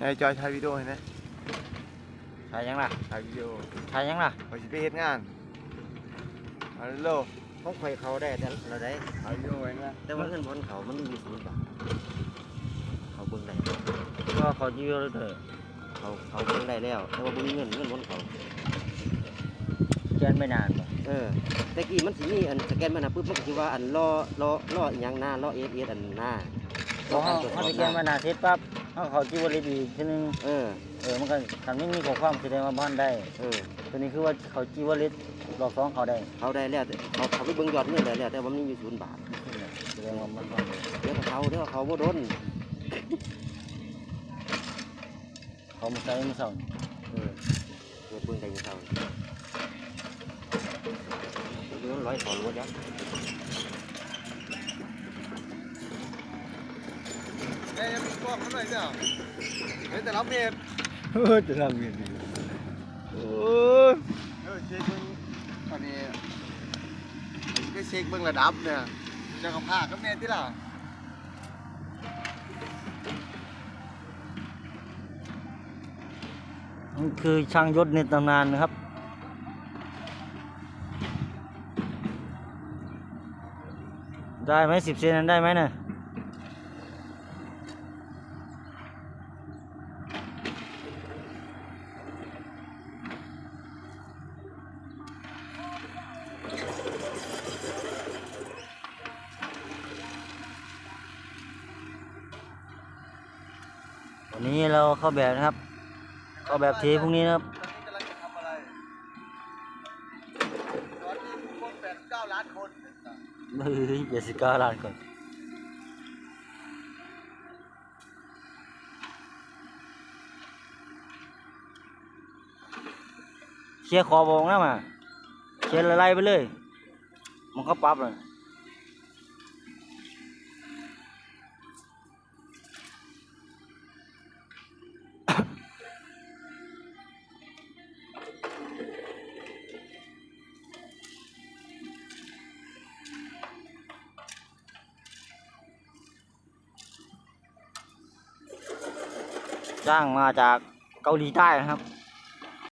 นายจอยถ่ายวิดีโอให้นะถ่ายยังล่ะถ่ายวิดีโอถ่ายยังล่ะไปสิไปเฮ็ดงานฮัลโหลของข่อยเขาได้แต่เราได้ถ่ายวิดีโอไว้นะแต่ว่าเงินบนเขามันมีศูนย์บาทเขาเบิ่งได้ก็เขาจีโร่เถอะเขาเขาเบิ่งได้แล้ว แต่ว่าบ่มีเงินเงินบนเขาแกนไม่นานบ่เออแต่กี้มันสิมีอันสแกนมันนะปุ๊บมันก็สิว่าอันรอรอรออีหยังหน้ารอเอสเอสอันหน้าพอเขาเขาจะแกนไม่นานเสร็จปั๊บ เขาเขาจีวริบีทีนึงเออเออมันก็คันไม่มีข้อความแสดงว่าบ้านได้เออตัวนี้คือว่าเขาจีวริตรอบสองเขาได้เขาได้แล้วแต่เขาเขาไปเบิ่งยอดเงินได้แล้วแต่ว่ามันมีอยู่ศูนย์บาทแสดงว่ามันบ้านได้เดี๋ยวเขาเดี๋ยวเขาบ่โดนเขามาใช้มาส่งเออเดี๋ยวเบิ่งได้อยู่เท่าเดี๋ยวร้อยสองรถยักษ์ เอ้ยยังมีกล้องข้างในเด้อเฮ้ยแต่ละเมตรเออจะทำยังไงโอ้ยเออเช็คเบิ่งตอนนี้ก็เช็คเบิ่งระดับเนี่ยจะกับผ้ากับแม่ที่ล่ะมันคือช่างยศในตำนานนะครับได้ไหมสิบเซนนั้นได้ไหมเนี่ย วันนี้เราเข้าแบบนะครับ เข้าแบบเทพรุ่งนี้นะครับตอนนี้กำลังจะทำอะไรตอนนี้ผู้คนแปดเก้าล้านคนเฮ้ยเจ็ดสิบเก้าล้านคนเคลียร์ขอบวงนะมาเคลียร์ไล่ไปเลย มันก็ปรับเลย จ้างมาจากเกาหลีใต้นะครับ